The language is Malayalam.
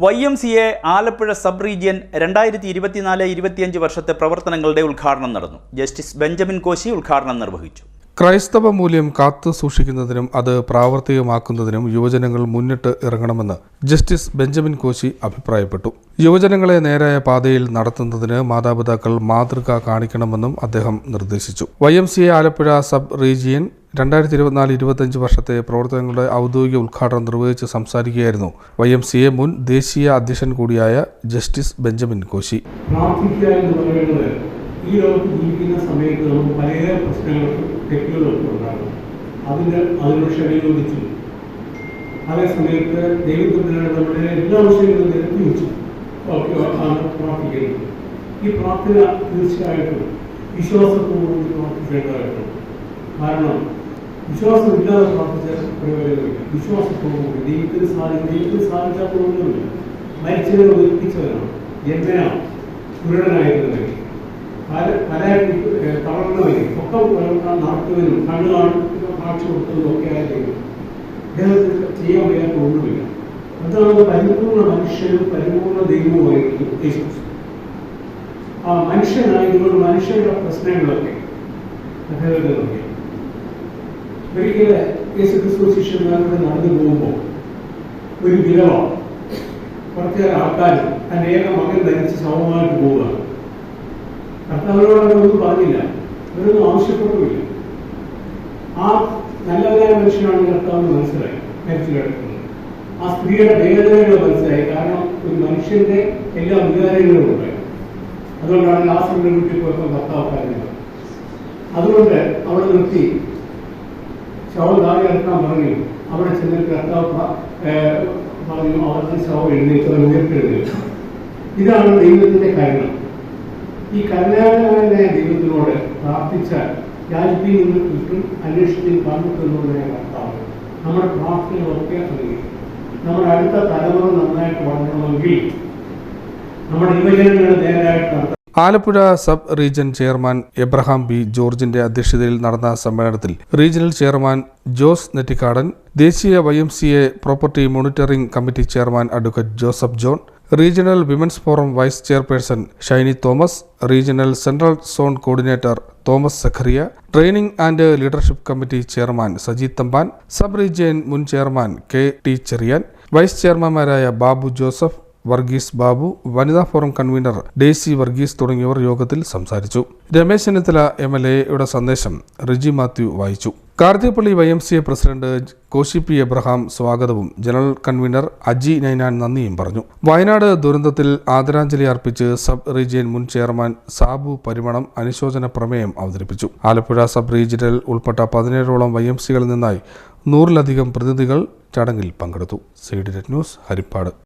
Y M C A Alappuzha sub region രണ്ടായിരത്തി ഇരുപത്തിനാല് ഇരുപത്തിയഞ്ച് വർഷത്തെ പ്രവർത്തനങ്ങളുടെ ഉദ്ഘാടനം നടന്നു. ജസ്റ്റിസ് ബെഞ്ചമിൻ കോശി ഉദ്ഘാടനം നിർവഹിച്ചു. ക്രൈസ്തവ മൂല്യം കാത്തു സൂക്ഷിക്കുന്നതിനും അത് പ്രാവർത്തികമാക്കുന്നതിനും യുവജനങ്ങൾ മുന്നിട്ട് ഇറങ്ങണമെന്ന് ജസ്റ്റിസ് ബെഞ്ചമിൻ കോശി അഭിപ്രായപ്പെട്ടു. യുവജനങ്ങളെ നേരായ പാതയിൽ നടത്തുന്നതിന് മാതാപിതാക്കൾ മാതൃക കാണിക്കണമെന്നും അദ്ദേഹം നിർദ്ദേശിച്ചു. Y M C Alappuzha sub region രണ്ടായിരത്തി ഇരുപത്തിനാല് ഇരുപത്തഞ്ച് വർഷത്തെ പ്രവർത്തനങ്ങളുടെ ഔദ്യോഗിക ഉദ്ഘാടനം നിർവഹിച്ച് സംസാരിക്കുകയായിരുന്നു വൈ എം സി എ മുൻ ദേശീയ അധ്യക്ഷൻ കൂടിയായ ജസ്റ്റിസ് ബെഞ്ചമിൻ കോശി. ഈ ലോകത്ത് ജീവിക്കുന്ന സമയത്ത് നമുക്ക് പല പ്രശ്നങ്ങൾക്കും തെറ്റുകളൊക്കെ ഉണ്ടാകും. അതിന്റെ അതിനോട് ക്ഷമയോദിച്ചു അതേ സമയത്ത് ദൈവത്തിനാണ് നമ്മുടെ എല്ലാ വിഷയങ്ങളും നിരത്തി വെച്ചു. പ്രാർത്ഥിക്കുന്നത്. ഈ പ്രാർത്ഥന തീർച്ചയായിട്ടും വിശ്വാസത്തോടുകൂടി പ്രാർത്ഥിക്കേണ്ടതായിട്ടുണ്ട്. കാരണം വിശ്വാസമില്ലാതെ പ്രാർത്ഥിച്ച പ്രയോജനമില്ല വിശ്വാസത്തോടുകൂടി ദൈവത്തിന് സാധിക്കും ദൈവത്തിന് സാധിക്കാത്തതൊന്നുമില്ല മരിച്ചവരെ ഒതുക്കിച്ചവരാണ് ജന്മനാണ് കുരുടനായിരുന്നവർ പല പല തളർന്നവരും ഒക്കെ നടത്തുവരും കണ്ണു കാണും കാഴ്ച കൊടുത്തതും ഒക്കെ ആയിരിക്കും. അദ്ദേഹത്തിന് ചെയ്യാൻ വയ്യാത്ത ഒന്നുമില്ല. അതാണ് പരിപൂർണ മനുഷ്യനും പരിപൂർണ ദൈവവുമായിരുന്നു ആ ആ നിങ്ങൾ മനുഷ്യരുടെ പ്രശ്നങ്ങളൊക്കെ അദ്ദേഹത്തിന് നോക്കി ഒരിക്കൽ യേശു ക്രിസ്തു ശിഷ്യന്മാരുടെ നടന്നു പോകുമ്പോൾ ഒരു വിലവാണ് കുറച്ചേറെ ആൾക്കാരും തന്റെ ഏക മകൻ ധരിച്ച് സമമായിട്ട് പോവുകയാണ്. കർത്താവിനോട് അവരൊന്നും പറഞ്ഞില്ല. അവരൊന്നും ആവശ്യപ്പെട്ടുമില്ല ആ നല്ലവരായ മനുഷ്യനാണ് കർത്താവിന് മനസ്സിലായി. മരിച്ചു കിടക്കുന്നത്. ആ സ്ത്രീയുടെ വേദനകൾ മനസ്സിലായി. കാരണം ഒരു മനുഷ്യന്റെ എല്ലാ വികാരങ്ങളും ഉണ്ട് അതുകൊണ്ടാണ് ലാസ്റ്റിന്റെ വീട്ടിൽ പോയപ്പോൾ കർത്താവ് പറഞ്ഞത്. അതുകൊണ്ട് അവിടെ നിർത്തി. ശവം താഴെ ഇറക്കാൻ പറഞ്ഞു. അവിടെ ചെന്നിട്ട് കർത്താവ് പറഞ്ഞു അവർക്ക് ശവം എഴുന്നേറ്റ് ഉയർത്തെഴുന്നേറ്റു ഇതാണ് ദൈവത്തിന്റെ കരുണ ഈ കരുണാകരനായ ദൈവത്തിനോട് പ്രാർത്ഥിച്ചാൽ രാജ്യത്തിൽ നിന്ന് കിട്ടും അന്വേഷിപ്പിൽ കണ്ടെത്തുന്നതിനായ കർത്താവ്. നമ്മുടെ പ്രാർത്ഥനകളൊക്കെ അറിയും. നമ്മുടെ അടുത്ത തലമുറ നന്നായിട്ട് വളരണമെങ്കിൽ നമ്മുടെ യുവജനങ്ങളെ നേരായിട്ട് നടത്താൻ Alappuzha sub region chairman Abraham B ജോർജിന്റെ അധ്യക്ഷതയിൽ നടന്ന സമ്മേളനത്തിൽ റീജിയണൽ ചെയർമാൻ ജോസ് നെറ്റിക്കാടൻ ദേശീയ Y M C A property monitoring committee chairman advocate Joseph John regional women's forum vice chairperson Shiny Thomas regional central zone coordinator Thomas Zacharia training and leadership committee chairman Sajeeth Thampan sub region മുൻ chairman K T Cherian vice ചെയർമാൻമാരായ Babu Joseph Varghese Babu വനിതാ ഫോറം കൺവീനർ ഡേസി വർഗീസ് തുടങ്ങിയവർ യോഗത്തിൽ സംസാരിച്ചു. രമേശ് ചെന്നിത്തല എം എൽ എയുടെ സന്ദേശം റിജി മാത്യു വായിച്ചു. Karthikappally Y M C A president Koshy P Abraham സ്വാഗതവും ജനറൽ കൺവീനർ അജി നൈനാൻ നന്ദിയും പറഞ്ഞു. വയനാട് ദുരന്തത്തിൽ ആദരാഞ്ജലി അർപ്പിച്ച് സബ് റീജിയൻ മുൻ ചെയർമാൻ സാബു പരിമണം അനുശോചന പ്രമേയം അവതരിപ്പിച്ചു. ആലപ്പുഴ സബ് റീജിയനിൽ ഉൾപ്പെട്ട പതിനേഴോളം വൈ എം സികളിൽ നിന്നായി നൂറിലധികം പ്രതിനിധികൾ ചടങ്ങിൽ പങ്കെടുത്തു. C news Haripad.